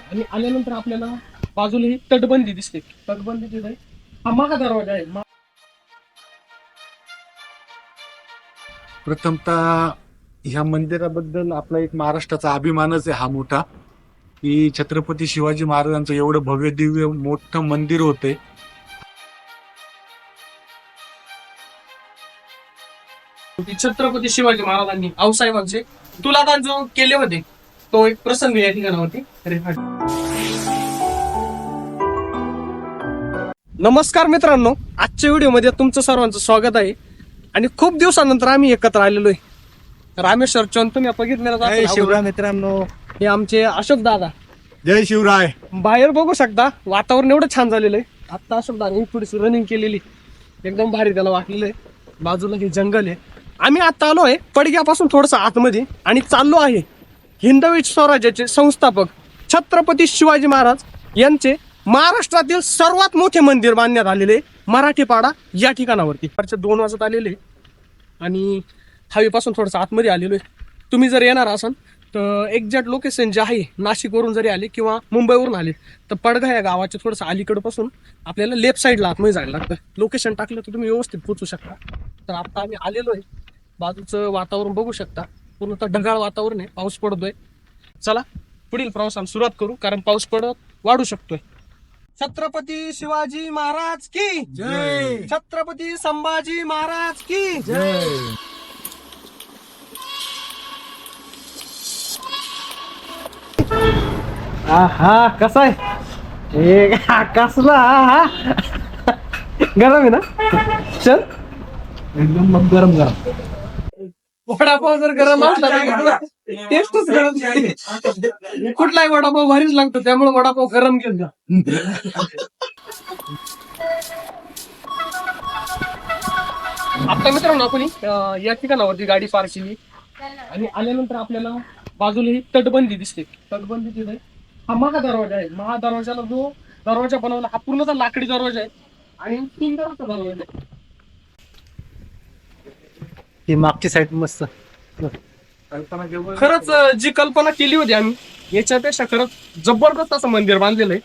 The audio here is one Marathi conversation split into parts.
आणि आल्यानंतर आपल्याला बाजूला ही तटबंदी दिसते तटबंदी तिथे. हा मागा दरवाजा आहे मा- प्रथमतः ह्या मंदिराबद्दल आपला एक महाराष्ट्राचा अभिमानच आहे हा मोठा की छत्रपती शिवाजी महाराजांचं एवढं भव्य दिव्य मोठं मंदिर होते की छत्रपती शिवाजी महाराजांनी आऊसाहेबांचे तुलादान जो केले होते तो एक प्रसंग या ठिकाणावरती नमस्कार मित्रांनो आजच्या व्हिडिओमध्ये तुमचं सर्वांचं स्वागत आहे. आणि खूप दिवसानंतर आम्ही एकत्र आलेलो आहे. रामेश्वर चौन तुम्ही बघितलेलं. शिवराय मित्रांनो. हे आमचे अशोक दादा. जय शिवराय. बाहेर बघू शकता वातावरण एवढं छान झालेलं आहे. आता अशोक दादा थोडीशी रनिंग केलेली एकदम भारी त्याला वाटलेलं आहे. बाजूला हे जंगल आहे. आम्ही आता आलो आहे पडग्यापासून थोडंसं आतमध्ये आणि चाललो आहे. हिंदवी स्वराज्याचे संस्थापक छत्रपती शिवाजी महाराज यांचे महाराष्ट्रातील सर्वात मोठे मंदिर बांधण्यात आलेले मराठीपाडा या ठिकाणावरती. परच्या दोन वाजत आलेले आणि हवेपासून थोडंसं आतमध्ये आलेलो आहे. तुम्ही जर येणार असाल तर एक्झॅक्ट लोकेशन जे आहे नाशिकवरून जरी आले किंवा मुंबईवरून आले तर पडगा या गावाच्या थोडंसं अलीकडपासून आपल्याला लेफ्ट साईडला आतमध्ये जायला लागतं. लोकेशन टाकलं तर तुम्ही व्यवस्थित पोचू शकता. तर आता आम्ही आलेलो आहे. बाजूचं वातावरण बघू शकता. पूर्णतः ढगाळ वातावरण आहे पाऊस पडतोय. चला पुढील प्रवासाला सुरुवात करू कारण पाऊस पडत वाढू शकतोय. छत्रपती शिवाजी महाराज की? जय. छत्रपती संभाजी महाराज की? हा कसा आहे? ए, हा, कसला हा, हा. गरम आहे ना? चल. एकदम मग गरम गरम. वडापाव जर गरम असला तर टेस्टच गरम झाली. कुठलाही वडापाव भारीच लागतो त्यामुळे वडापाव गरम घेऊन आता मित्रांनो आपण अं, या ठिकाणावरती गाडी पार्क केली. आणि आल्यानंतर आपल्याला बाजूला ही तटबंदी दिसते. तटबंदी तिथे. हा महा दरवाजा आहे. महा दरवाजाला जो दरवाजा बनवला हा पूर्णतः लाकडी दरवाजा आहे. आणि सुंदर असा दरवाजा आहे. ही मागची साईड मस्त. खरंच जी कल्पना केली होती आम्ही याच्यापेक्षा खरंच जबरदस्त असं मंदिर बांधलेलं आहे.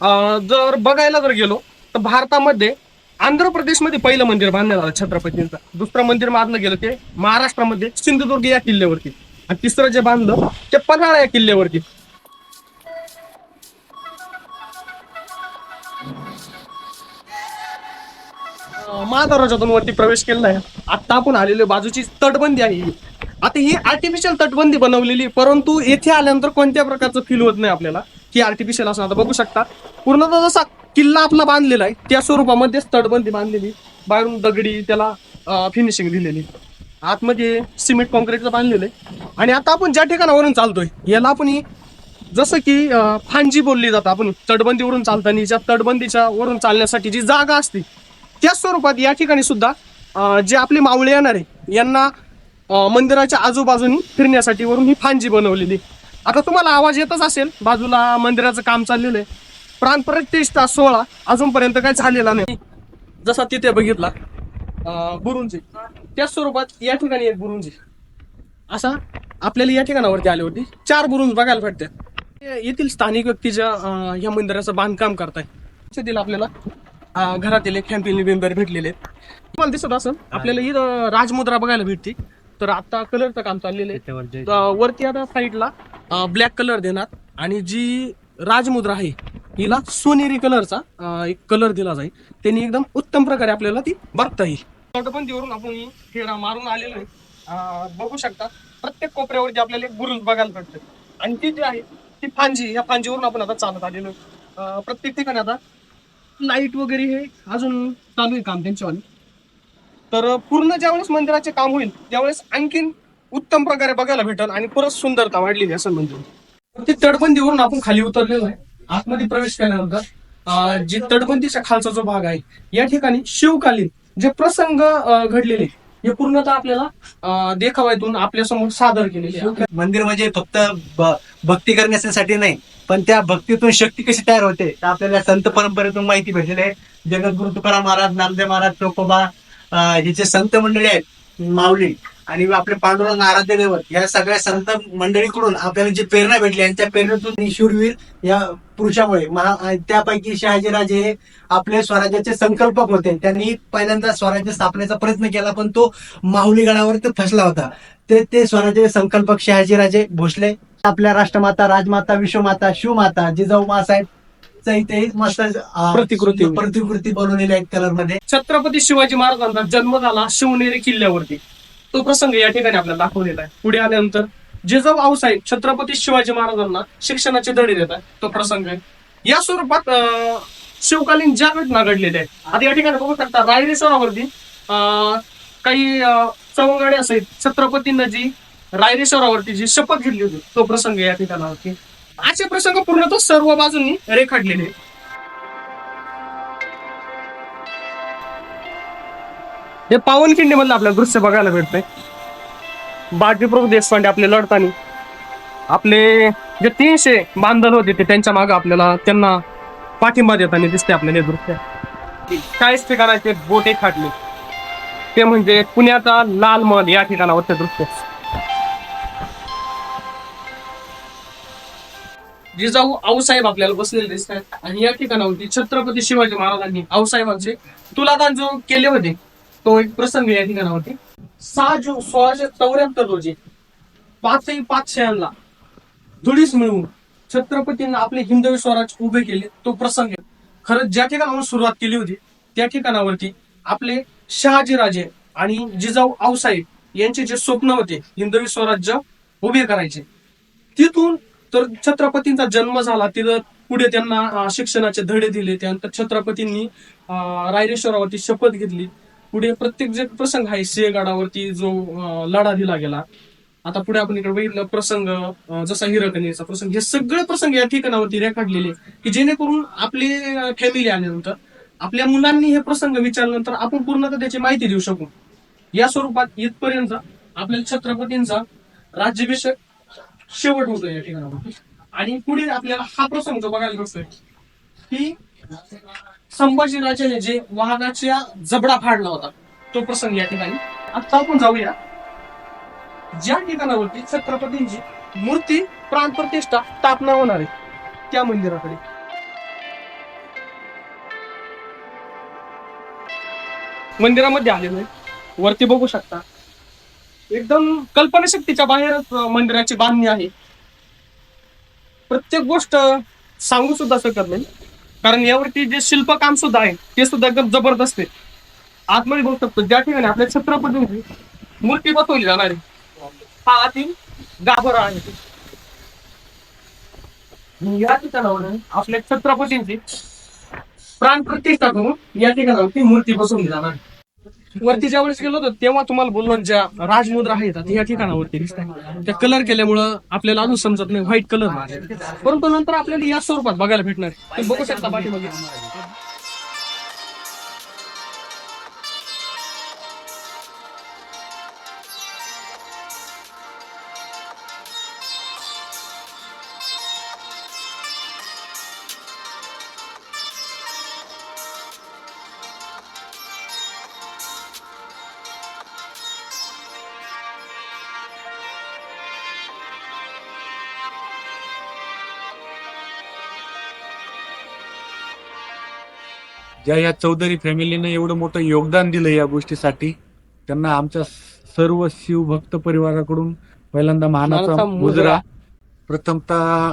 अं, जर बघायला जर गेलो तर भारतामध्ये आंध्र प्रदेशमध्ये पहिलं मंदिर बांधण्यात आलं छत्रपतींचं. दुसरं मंदिर बांधलं गेलं ते महाराष्ट्रामध्ये सिंधुदुर्ग या किल्ल्यावरती. आणि तिसरं जे बांधलं ते पन्हाळा या किल्ल्यावरती. अं, वरती प्रवेश केलेला आहे आता आपण आलेलो बाजूची तटबंदी आहे आता ही आर्टिफिशियल तटबंदी बनवलेली परंतु येथे आल्यानंतर कोणत्या प्रकारचं फील होत नाही आपल्याला? की आर्टिफिशियल असं आता बघू शकता. पूर्णतः जसा किल्ला आपला बांधलेला आहे त्या स्वरूपामध्येच तटबंदी बांधलेली. बाहेरून दगडी त्याला फिनिशिंग दिलेली. आतमध्ये सिमेंट कॉन्क्रीटचं बांधलेलं आहे. आणि आता आपण ज्या ठिकाणावरून चालतोय याला आपण जसं की फांजी बोलली जातं आपण. तटबंदीवरून चालताना ज्या तटबंदीच्या वरून चालण्यासाठी जी जागा असते त्या स्वरूपात या ठिकाणी सुद्धा जे आपले मावळे येणार आहे यांना मंदिराच्या आजूबाजूनी फिरण्यासाठी वरून ही फांजी बनवलेली आता तुम्हाला आवाज येतच असेल बाजूला मंदिराचं काम चाललेलं आहे. प्राण प्रतिष्ठा सोहळा अजूनपर्यंत काही झालेला नाही. जसा तिथे बघितला बुरुंजी त्याच स्वरूपात या ठिकाणी एक बुरुंजी असा आपल्याला या ठिकाणावरती आले होते चार बुरुंज बघायला भेटतात. येथील स्थानिक व्यक्ती ज्या या मंदिराचं बांधकाम करताय दिलं आपल्याला अं, घरातील एक फॅमिली मेंबर भेटलेले आहेत. तुम्हाला दिसत असेल आपल्याला इथं राजमुद्रा बघायला भेटते. तर आता कलरचं काम चाललेलं आहे. त्याच्यावर जय तर वरती आता साईडला ब्लॅक कलर देणार. आणि जी राजमुद्रा आहे हिला सोनेरी कलरचा अं, एक कलर दिला जाईल. त्यांनी एकदम उत्तम प्रकारे आपल्याला ती बघता येईल. तटबंदीवरून आपण ही फेरा मारून आलेलो आहे. अं, बघू शकता प्रत्येक कोपऱ्यावरती आपल्याला एक बुरुज बघायला भेटते आणि ती जी आहे ती फांजी या फांजीवरून आपण आता चालत आलेलो आहे. अं, प्रत्येक ठिकाणी आता लाइट वगैरे हे अजून चालू आहे काम त्यांच्यावर तर पूर्ण ज्यावेळेस मंदिराचे काम होईल त्यावेळेस आणखीन उत्तम प्रकारे बघायला भेटल आणि परत सुंदरता वाढलेली असं मंदिर. ती तटबंदीवरून आपण खाली उतरलेलो आहे. आतमध्ये प्रवेश केल्यानंतर जे जी तटबंदीच्या खालचा जो भाग आहे या ठिकाणी शिवकालीन जे प्रसंग घडलेले हे पूर्णतः आपल्याला अं, आपल्यासमोर सादर केलेले मंदिर म्हणजे फक्त भक्ती करण्यासाठी नाही पण त्या भक्तीतून शक्ती कशी तयार होते तर आपल्याला संत परंपरेतून माहिती भेटलेली आहे जगद्गुरु तुकाराम महाराज नामदेव महाराज चोकोबा अं, हे जे संत मंडळी आहेत माऊली आणि आपले पांडुरंग आराध्य दैवत या सगळ्या संत मंडळीकडून आपल्याला जी प्रेरणा भेटली आणि त्या प्रेरणेतून शूरवीर या पुरुषामुळे. महा त्यापैकी शहाजीराजे हे आपले स्वराज्याचे संकल्पक होते. त्यांनी पहिल्यांदा स्वराज्य स्थापनेचा प्रयत्न केला पण तो माहुली गडावर ते फसला होता. ते ते स्वराज्याचे संकल्पक शहाजीराजे भोसले. आपल्या राष्ट्रमाता राजमाता विश्वमाता शिवमाता जिजाऊ मासाहेब मस्त अं, प्रतिकृती. प्रतिकृती बनवलेली आहेत कलरमध्ये छत्रपती शिवाजी महाराजांचा जन्म झाला शिवनेरी किल्ल्यावरती. तो प्रसंग या ठिकाणी आपल्याला दाखवलेला आहे. पुढे आल्यानंतर जिजाऊ आऊसाहेब छत्रपती शिवाजी महाराजांना शिक्षणाचे धडे देत आहे तो प्रसंग आहे. या स्वरूपात अं, शिवकालीन ज्या घटना घडलेल्या आहेत आता या ठिकाणी बघू शकता रायरेश्वरावरती अं, काही अं, सवंगडे असेल छत्रपतींना जी रायरेश्वरावरती जी शपथ घेतली होती तो प्रसंग या ठिकाणावरती. असे प्रसंग पूर्णतः सर्व बाजूंनी रेखाटलेले हे पावनखिंडी मधलं आपल्याला दृश्य बघायला भेटतंय बाजीप्रभू देशपांडे आपले लढताना आपले जे तीनशे बांधल होते ते त्यांच्या मागे आपल्याला त्यांना पाठिंबा देताना दिसते आपल्याला हे दृश्य. काहीच ठिकाणाचे बोटे खाटले. ते म्हणजे पुण्याचा लाल महल या ठिकाणावरचे दृश्य. जिजाऊ आऊसाहेब आपल्याला बसलेले दिसतात आणि या ठिकाणावरती छत्रपती शिवाजी महाराजांनी आऊसाहेबांचे तुलादान जो केले होते तो एक प्रसंग या ठिकाणावरती सहा जून सोळाशे चौऱ्याहत्तर रोजी पाचही पाचशेला धुडीस मिळवून छत्रपतींना आपले हिंदवी स्वराज उभे केले तो प्रसंग आहे. खरंच ज्या ठिकाणावर सुरुवात केली होती त्या ठिकाणावरती आपले शहाजीराजे आणि जिजाऊ आऊसाहेब यांचे जे स्वप्न होते हिंदवी स्वराज्य उभे करायचे तिथून तर छत्रपतींचा जन्म झाला. तिथं पुढे त्यांना शिक्षणाचे धडे दिले. त्यानंतर छत्रपतींनी रायरेश्वरावरती शपथ घेतली. पुढे प्रत्येक जे प्रसंग आहे सिंहगडावरती जो लढा दिला गेला. आता पुढे आपण इकडे बघितलं प्रसंग जसा हिरकणीचा प्रसंग हे सगळे प्रसंग या ठिकाणावरती रेखाटलेले की जेणेकरून आपली फॅमिली आल्यानंतर आपल्या मुलांनी हे प्रसंग विचारल्यानंतर आपण पूर्णतः त्याची माहिती देऊ शकू. या स्वरूपात इथपर्यंत आपल्याला छत्रपतींचा राज्याभिषेक शेवट होतो या ठिकाणावर. आणि पुढे आपल्याला हा प्रसंग बघायला मिळतोय की संभाजीराजाने जे वाहनाच्या जबडा फाडला होता तो प्रसंग या ठिकाणी. आता आपण जाऊया. ज्या ठिकाणावरती छत्रपतींची मूर्ती प्राण प्रतिष्ठा स्थापना होणार आहे त्या मंदिराकडे. मंदिरामध्ये आलेलो आहे. वरती बघू शकता. एकदम कल्पनाशक्तीच्या बाहेरच मंदिराची बांधणी आहे. प्रत्येक गोष्ट सांगू सुद्धा शकत नाही. कारण यावरती जे शिल्पकाम सुद्धा आहे ते सुद्धा एकदम जबरदस्त आहे. आतमध्ये बघू शकतो ज्या ठिकाणी आपल्या छत्रपती मूर्ती बसवली जाणार आहे. हा आतील गाभरा आहे. या ठिकाणावर आपल्या छत्रपतींची प्राण प्रतिष्ठा करून या ठिकाणावरती मूर्ती बसवली जाणार आहे. वरती ज्या वेळेस गेलो होतो तेव्हा तुम्हाला बोललो ज्या राजमुद्रा आहेत आता या ठिकाणावरती दिसत त्या कलर केल्यामुळं आपल्याला अजून समजत नाही व्हाईट कलर परंतु नंतर आपल्याला या स्वरूपात बघायला भेटणार तुम्ही बघू शकता पाठीमागे. ज्या या चौधरी फॅमिलीनं एवढं मोठं योगदान दिलं या गोष्टीसाठी त्यांना आमच्या सर्व शिवभक्त परिवाराकडून पहिल्यांदा मानाचा मुजरा. प्रथमतः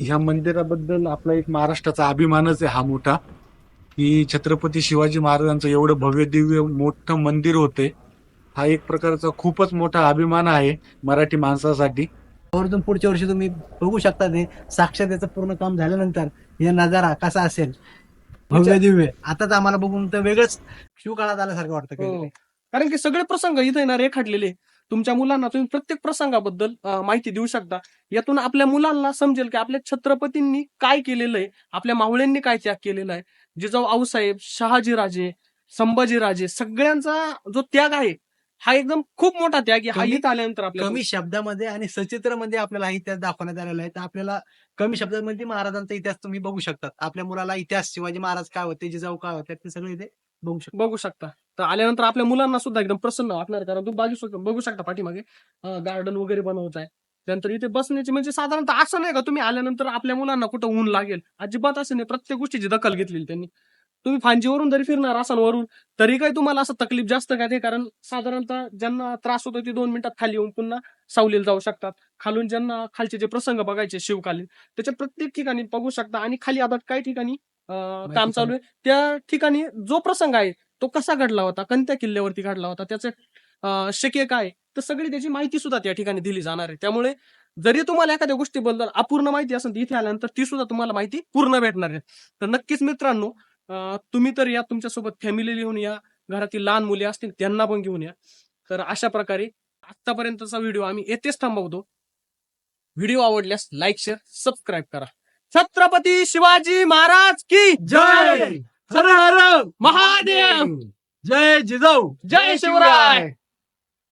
ह्या मंदिराबद्दल आपला एक महाराष्ट्राचा अभिमानच आहे हा मोठा की छत्रपती शिवाजी महाराजांचं एवढं भव्य दिव्य मोठं मंदिर होते. हा एक प्रकारचा खूपच मोठा अभिमान आहे मराठी माणसासाठी. वरतून पुढच्या वर्षी तुम्ही बघू शकता ते साक्षात याचं पूर्ण काम झाल्यानंतर हे नजारा कसा असेल. भव्य दिव्य आताच आम्हाला बघून तर वेगळंच शिवकाळात आल्यासारखं वाटतं हो. काहीतरी. कारण की सगळे प्रसंग इथे ना रेखाटलेले तुमच्या मुलांना तुम्ही प्रत्येक प्रसंगाबद्दल अं, माहिती देऊ शकता यातून आपल्या मुलांना समजेल की आपल्या छत्रपतींनी काय केलेलं आहे आपल्या मावळ्यांनी काय त्याग केलेला आहे जिजाऊ आऊसाहेब शहाजीराजे संभाजीराजे सगळ्यांचा जो त्याग आहे हा एकदम खूप मोठा त्याग आहे. हा कमी- इथं आल्यानंतर आपल्याला कमी शब्दामध्ये आणि सचित्रमध्ये आपल्याला हा इतिहास दाखवण्यात आलेला आहे. तर आपल्याला कमी शब्दामध्ये महाराजांचा इतिहास तुम्ही बघू शकतात आपल्या मुलाला इतिहास शिवाजी महाराज काय होते जिजाऊ काय होते ते सगळे इथे बघू शकतो. बघू शकता. तर आल्यानंतर आपल्या मुलांना सुद्धा एकदम प्रसन्न वाटणार कारण तू बाजू शक- बघू शकता पाठीमागे. गार्डन वगैरे बनवत आहे. त्यानंतर इथे बसण्याची म्हणजे साधारणतः असं नाही का तुम्ही आल्यानंतर आपल्या मुलांना कुठं ऊन लागेल. अजिबात असं नाही. प्रत्येक गोष्टीची दखल घेतलेली त्यांनी. तुम्ही फांजीवरून जरी फिरणार असाल वरून तरी काही तुम्हाला असं तकलीफ जास्त काय ते? कारण साधारणतः ज्यांना त्रास होतो ते दोन मिनिटात खाली येऊन पुन्हा सावलीला जाऊ शकतात. खालून ज्यांना खालचे जे प्रसंग बघायचे शिवकालीन त्याच्या प्रत्येक ठिकाणी बघू शकता आणि खाली आता काही ठिकाणी काम चालू आहे? त्या ठिकाणी जो प्रसंग आहे तो कसा घडला होता? कोणत्या किल्ल्यावरती घडला होता? त्याचे शक्य काय? तर सगळी त्याची माहिती सुद्धा त्या ठिकाणी दिली जाणार आहे. त्यामुळे जरी तुम्हाला एखाद्या गोष्टीबद्दल अपूर्ण माहिती असेल इथे आल्यानंतर ती सुद्धा तुम्हाला माहिती पूर्ण भेटणार आहे. तर नक्कीच मित्रांनो तुम्ही तर या तुमच्यासोबत फॅमिली घेऊन या घरातील लहान मुले असतील त्यांना पण घेऊन या. तर अशा प्रकारे आतापर्यंतचा व्हिडिओ आम्ही येथेच थांबवतो. व्हिडिओ आवडल्यास लाईक शेअर सबस्क्राईब करा. छत्रपती शिवाजी महाराज की जय! हर हर! महादेव! जय जिजाऊ! जय शिवराय!